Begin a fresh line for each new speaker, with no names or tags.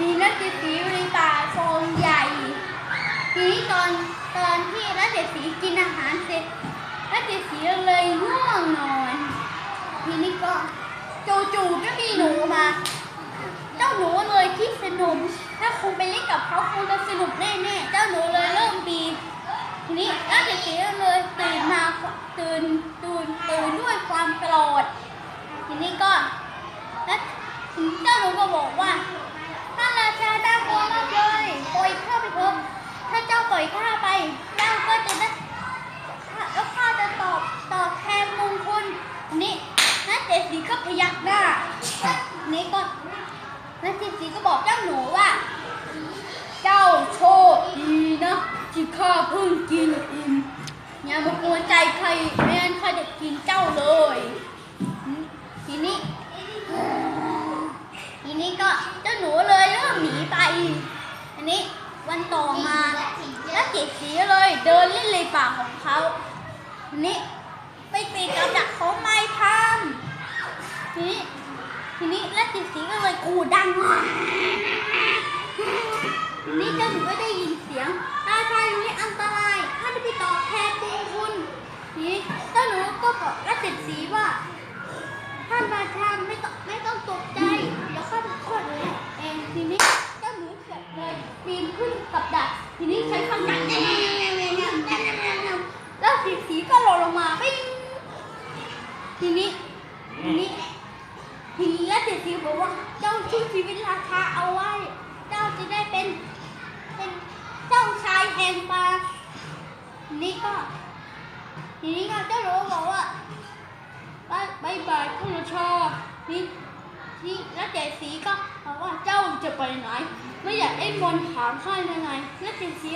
มีนักเจ็ดสีอยู่ในป่าโฟงใหญ่ทีนี้ตอนตอนที่นักเจ็ดสีกินอาหารเสร็จนักเจ็ดสีเลยง่วงนอนทีนี้ก็จู่ๆก็มีหนูมาเจ้าหนูเลยคิดสนุกถ้าคงไปเล่นกับเขาคงจะสนุกแน่ๆเจ้าหนูเลยเริ่มปีทีนี้นักเจ็ดสีเลยตื่นมาตื่นตื่นตื่นด้วยความโกรธทีนี้ก็แล้วเจ้าหนูก็บอกว่าท่านราชาน่ากลัวมากเลยปล่อยข้าไปเถอะถ้าเจ้าปล่อยข้าไป เจ้าก็จะได้แล้วข้าจะตอบตอบแทนมงคลทีนี้นักเจดสีก็พยักหน้าทีนี้ก็ นักเจดสีก็บอกเจ้าหนูว่า เจ้าโชคดีนะที่ข้าเพิ่งกินอิ่มอย่ามากวนใจใครไม่งั้นข้าจะกินเจ้าเลย ทีนี้ ทีนี้ก็เจ้าหนูเลยเริ่มหนีไป อันนี้วันต่อมาแล้วเจ็ดสีเลยเดินเล่นในป่าของเขาทีนี้ไปปีนกับดักของไม้พามทีนี้ ทีนี้แล้วเจ็ดสีก็เลยกูดังทีนี้เจ้าหนูก็ได้ยินเสียงราชาอยู่ในอันตรายข้าจะไปตอบแทนบุญคุณนี้เจ้าหนูก็บอกแล้วเจ็ดสีว่าท่านราชาไม่ต้องไม่ต้องตกใจเดี๋ยวข้าเป็นคนเองทีนี้เจ้าหนูเกิดเลยปีนขึ้นกับดักทีนี้ใช้คำดักแล้วสีสีก็หล่นลงมาปิ้งทีนี้ทีนี้ นี้แล้วสีสีบอกว่าเจ้าช่วยชีวิตราชาเอาไว้ เจ้าจะได้เป็นเป็นเจ้าชายแห่งป่านี้ก็ทีนี้ก็เจ้าหนูบอกว่าบายบายบายคุณรชานี่นี่แล้วเจดสีก็บอกว่าเจ้าจะไปไหน ไม่อยากไอ้มนต์ถามข้ายังไงแล้วเจดสี